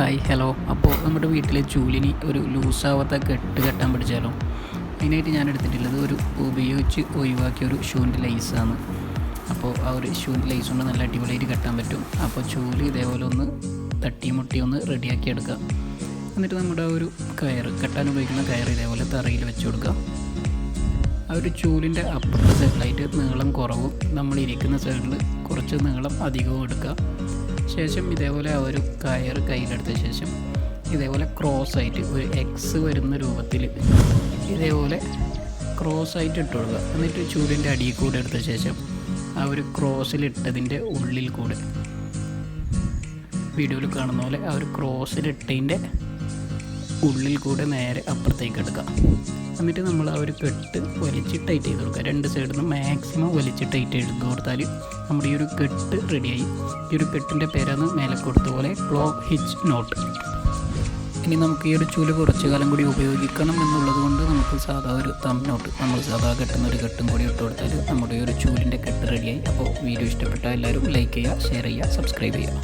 Hi hello. അപ്പോൾ നമ്മുടെ വീട്ടിലെ ചൂലിനി ഒരു ലൂസാവാത്ത കെട്ട് കെട്ടാൻ പഠിച്ചാലോ? അതിനായിട്ട് ഞാൻ എടുത്തിട്ടുള്ളത് ഒരു ഉപയോഗിച്ച് ഒഴിവാക്കിയ ഒരു ഷൂവിന്റെ ലൈസാണ്. അപ്പോൾ ആ ഒരു ഷൂവിന്റെ ലൈസ് കൊണ്ട് നല്ല അടിപൊളിയായിട്ട് കെട്ടാൻ പറ്റും. അപ്പോൾ ചൂൽ ഇതേപോലെ ഒന്ന് തട്ടി മുട്ടി ഒന്ന് റെഡിയാക്കി എടുക്കുക എന്നിട്ട് നമ്മുടെ ആ ഒരു കയർ കെട്ടാൻ ഉപയോഗിക്കുന്ന കയർ ഇതേപോലെ തറയിൽ വെച്ച് കൊടുക്കുക ആ ഒരു ചൂലിന്റെ അപ്പുറത്തെ സൈഡിലായിട്ട് നീളം കുറവും നമ്മൾ ഇരിക്കുന്ന സൈഡിൽ കുറച്ച് നീളം അധികവും എടുക്കുക ശേഷം ഇതേപോലെ ആ ഒരു കയർ കയ്യിലെടുത്ത ശേഷം ഇതേപോലെ ക്രോസ് ആയിട്ട് ഒരു എക്സ് വരുന്ന രൂപത്തിൽ ഇതേപോലെ ക്രോസ് ആയിട്ട് ഇട്ട് കൊടുക്കുക. എന്നിട്ട് ചൂടിന്റെ അടിയിൽ കൂടെ എടുത്ത ശേഷം ആ ഒരു ക്രോസിലിട്ടതിന്റെ ഉള്ളിൽ കൂടെ. വീഡിയോയിൽ കാണുന്ന പോലെ ആ ഒരു ക്രോസിലിട്ടതിന്റെ ഉള്ളിൽ കൂടെ നേരെ അപ്പുറത്തേക്ക് എടുക്കുക. എന്നിട്ട് നമ്മൾ ആ ഒരു കെട്ട് വലിച്ച് ടൈറ്റ് ചെയ്ത് കൊടുക്കുക. രണ്ട് സൈഡിൽ നിന്ന് മാക്സിമം വലിച്ച് ടൈറ്റ് ചെയ്ത് കൊടുത്താൽ നമ്മുടെ ഈ ഒരു കെട്ട് റെഡിയായി ഈ ഒരു കെട്ടിന്റെ പേരാണ് മേലെ കൊടുത്ത പോലെ ക്ലോ ഹിച്ച് നോട്ട് ഇനി നമുക്ക് ഈ ഒരു ചൂൽ കുറച്ച് കാലം കൂടി ഉപയോഗിക്കണം എന്നുള്ളത് കൊണ്ട് നമുക്ക് സാധാ ഒരു തം നോട്ട് നമ്മൾ സാധാ കെട്ടുന്ന ഒരു കെട്ടും കൂടി ഇട്ട് കൊടുത്താൽ നമ്മുടെ ഈ ഒരു ചൂലിന്റെ കെട്ട് റെഡിയായി അപ്പോൾ വീഡിയോ ഇഷ്ടപ്പെട്ടാൽ എല്ലാവരും ലൈക്ക് ചെയ്യുക ഷെയർ ചെയ്യുക സബ്സ്ക്രൈബ് ചെയ്യുക.